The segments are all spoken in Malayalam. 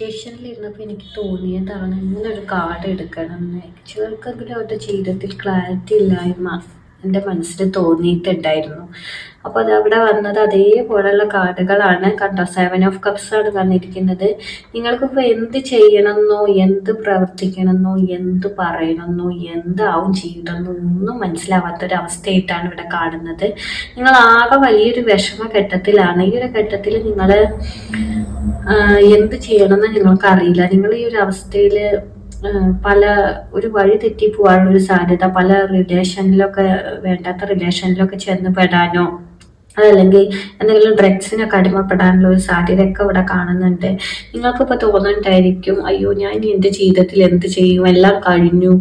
മെഡിറ്റേഷനിൽ ഇരുന്നപ്പോൾ എനിക്ക് തോന്നിയതാണ് ഇങ്ങനൊരു കാർഡ് എടുക്കണം എന്ന് ചിലർക്കെങ്കിലും അവരുടെ ജീവിതത്തിൽ ക്ലാരിറ്റി ഇല്ലായ്മ എന്റെ മനസ്സിൽ തോന്നിയിട്ടുണ്ടായിരുന്നു. അപ്പോൾ അത് അവിടെ വന്നത് അതേപോലെയുള്ള കാർഡുകളാണ്. കണ്ടോ സെവൻ ഓഫ് കപ്സ് ആണ് വന്നിരിക്കുന്നത് നിങ്ങൾക്കിപ്പോൾ എന്ത് ചെയ്യണമെന്നോ എന്ത് പ്രവർത്തിക്കണമെന്നോ എന്ത് പറയണമെന്നോ എന്താവും ചെയ്യണമെന്നോ ഒന്നും മനസ്സിലാവാത്തൊരവസ്ഥയായിട്ടാണ് ഇവിടെ കാണുന്നത്. നിങ്ങൾ ആകെ വലിയൊരു വിഷമ ഘട്ടത്തിലാണ് ഈ ഒരു ഘട്ടത്തിൽ നിങ്ങൾ എന്ത് ചെയ്യണമെന്ന് നിങ്ങൾക്ക് അറിയില്ല നിങ്ങൾ ഈ ഒരു അവസ്ഥയിൽ പല ഒരു വഴി തെറ്റി പോകാനുള്ള ഒരു സാധ്യത പല റിലേഷനിലൊക്കെ വേണ്ടാത്ത റിലേഷനിലൊക്കെ ചെന്ന് പെടാനോ അതല്ലെങ്കിൽ എന്തെങ്കിലും ഡ്രഗ്സിനൊക്കെ അടിമപ്പെടാനുള്ള ഒരു സാധ്യതയൊക്കെ ഇവിടെ കാണുന്നുണ്ട്. നിങ്ങൾക്കിപ്പോൾ തോന്നുന്നുണ്ടായിരിക്കും അയ്യോ ഞാൻ ഇനി എന്റെ ജീവിതത്തിൽ എന്ത് ചെയ്യും? എല്ലാം കഴിഞ്ഞു.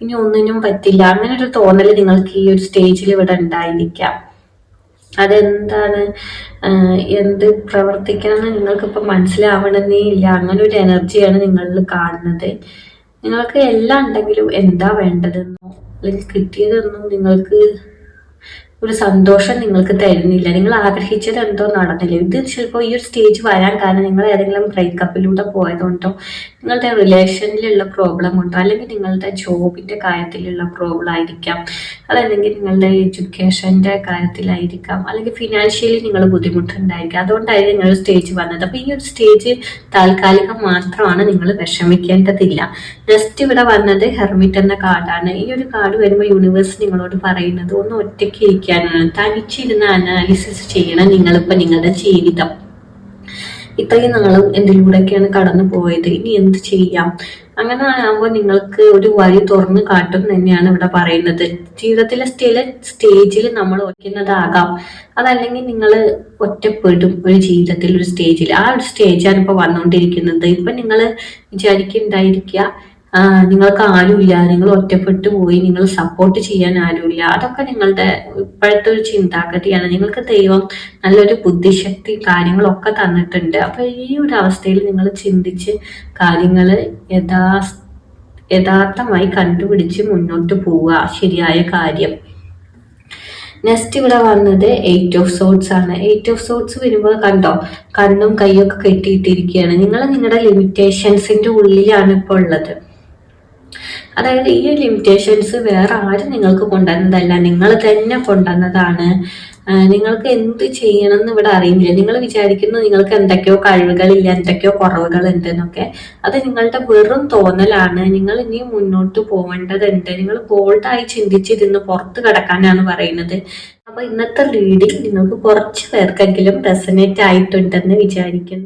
ഇനി ഒന്നിനും പറ്റില്ല. അങ്ങനെ ഒരു തോന്നൽ നിങ്ങൾക്ക് ഈ ഒരു സ്റ്റേജിൽ ഇവിടെ ഉണ്ടായിരിക്കാം. അതെന്താണ്? എന്ത് പ്രവർത്തിക്കണം എന്ന് നിങ്ങൾക്കിപ്പോൾ മനസ്സിലാവണമെന്നേ ഇല്ല. അങ്ങനെ ഒരു എനർജിയാണ് നിങ്ങളിൽ കാണുന്നത്. നിങ്ങൾക്ക് എല്ലാം ഉണ്ടെങ്കിലും എന്താ വേണ്ടതെന്നോ? അല്ലെങ്കിൽ കിട്ടിയതെന്നോ നിങ്ങൾക്ക് ഒരു സന്തോഷം നിങ്ങൾക്ക് തരുന്നില്ല. നിങ്ങൾ ആഗ്രഹിച്ചത് എന്തോ നടന്നില്ല. ഇത് ചിലപ്പോൾ ഈ ഒരു സ്റ്റേജ് വരാൻ കാരണം നിങ്ങൾ ഏതെങ്കിലും ബ്രേക്കപ്പിലൂടെ പോയതുകൊണ്ടോ നിങ്ങളുടെ റിലേഷനിലുള്ള പ്രോബ്ലം കൊണ്ടോ അല്ലെങ്കിൽ നിങ്ങളുടെ ജോബിന്റെ കാര്യത്തിലുള്ള പ്രോബ്ലം ആയിരിക്കാം. അതല്ലെങ്കിൽ നിങ്ങളുടെ എഡ്യൂക്കേഷന്റെ കാര്യത്തിലായിരിക്കാം. അല്ലെങ്കിൽ ഫിനാൻഷ്യലി നിങ്ങൾ ബുദ്ധിമുട്ടുണ്ടായിരിക്കാം. അതുകൊണ്ടായിരിക്കും നിങ്ങൾ സ്റ്റേജ് വന്നത്. അപ്പോൾ ഈ ഒരു സ്റ്റേജ് താൽക്കാലികം മാത്രമാണ് നിങ്ങൾ വിഷമിക്കേണ്ടതില്ല. ജസ്റ്റ് ഇവിടെ വന്നത് ഹെർമിറ്റ് എന്ന കാർഡാണ്. ഈ ഒരു കാർഡ് വരുമ്പോൾ യൂണിവേഴ്സ് നിങ്ങളോട് പറയുന്നത് ഒന്ന് ഒറ്റയ്ക്ക് ഇരിക്കാനാണ് തനിച്ചിരുന്ന് അനാലിസിസ് ചെയ്യണം നിങ്ങളിപ്പോൾ നിങ്ങളുടെ ജീവിതം. ഇത്രയും നാളും എന്തിലൂടെയൊക്കെയാണ് കടന്നു പോയത്? ഇനി എന്ത് ചെയ്യാം? അങ്ങനെ ആകുമ്പോൾ നിങ്ങൾക്ക് ഒരു വഴി തുറന്നു കാട്ടും തന്നെയാണ് ഇവിടെ പറയുന്നത്. ജീവിതത്തിലെ ചില സ്റ്റേജിൽ നമ്മൾ ഒഴിക്കുന്നതാകാം അതല്ലെങ്കിൽ നിങ്ങൾ ഒറ്റപ്പെടും ഒരു ജീവിതത്തിൽ ഒരു സ്റ്റേജിൽ ആ ഒരു സ്റ്റേജാണ് ഇപ്പോൾ വന്നുകൊണ്ടിരിക്കുന്നത്. ഇപ്പം നിങ്ങൾ വിചാരിക്കുന്നുണ്ടായിരിക്കുക നിങ്ങൾക്ക് ആരുമില്ല നിങ്ങൾ ഒറ്റപ്പെട്ടു പോയി നിങ്ങൾ സപ്പോർട്ട് ചെയ്യാൻ ആരുമില്ല. അതൊക്കെ നിങ്ങളുടെ ഇപ്പോഴത്തെ ഒരു ചിന്താഗതിയാണ്. നിങ്ങൾക്ക് ദൈവം നല്ലൊരു ബുദ്ധിശക്തി കാര്യങ്ങളൊക്കെ തന്നിട്ടുണ്ട്. അപ്പൊ ഈ ഒരു അവസ്ഥയിൽ നിങ്ങൾ ചിന്തിച്ച് കാര്യങ്ങൾ യഥാ യഥാർത്ഥമായി കണ്ടുപിടിച്ച് മുന്നോട്ട് പോവുക. ശരിയായ കാര്യം. നെക്സ്റ്റ് ഇവിടെ വന്നത് എയ്റ്റ് ഓഫ് സോട്സ് ആണ്. എയ്റ്റ് ഓഫ് സോട്സ് വരുമ്പോൾ കണ്ടോ? കണ്ണും കൈയൊക്കെ കെട്ടിയിട്ടിരിക്കുകയാണ്. നിങ്ങൾ നിങ്ങളുടെ ലിമിറ്റേഷൻസിന്റെ ഉള്ളിലാണ് ഇപ്പോൾ ഉള്ളത്. അതായത് ഈ ലിമിറ്റേഷൻസ് വേറെ ആരും നിങ്ങൾക്ക് കൊണ്ടുവന്നതല്ല. നിങ്ങൾ തന്നെ കൊണ്ടുവന്നതാണ്. നിങ്ങൾക്ക് എന്ത് ചെയ്യണം എന്ന് ഇവിടെ അറിയുന്നില്ല. നിങ്ങൾ വിചാരിക്കുന്നു നിങ്ങൾക്ക് എന്തൊക്കെയോ കഴിവുകളില്ല എന്തൊക്കെയോ കുറവുകളുണ്ട് എന്നൊക്കെ. അത് നിങ്ങളുടെ വെറും തോന്നലാണ്. നിങ്ങൾ ഇനി മുന്നോട്ട് പോവേണ്ടതുണ്ട്. നിങ്ങൾ ബോൾഡായി ചിന്തിച്ചിരുന്ന് പുറത്ത് കിടക്കാനാണ് പറയുന്നത്. അപ്പൊ ഇന്നത്തെ റീഡിങ് നിങ്ങൾക്ക് കുറച്ച് പേർക്കെങ്കിലും റെസനേറ്റ് ആയിട്ടുണ്ടെന്ന് വിചാരിക്കുന്നു.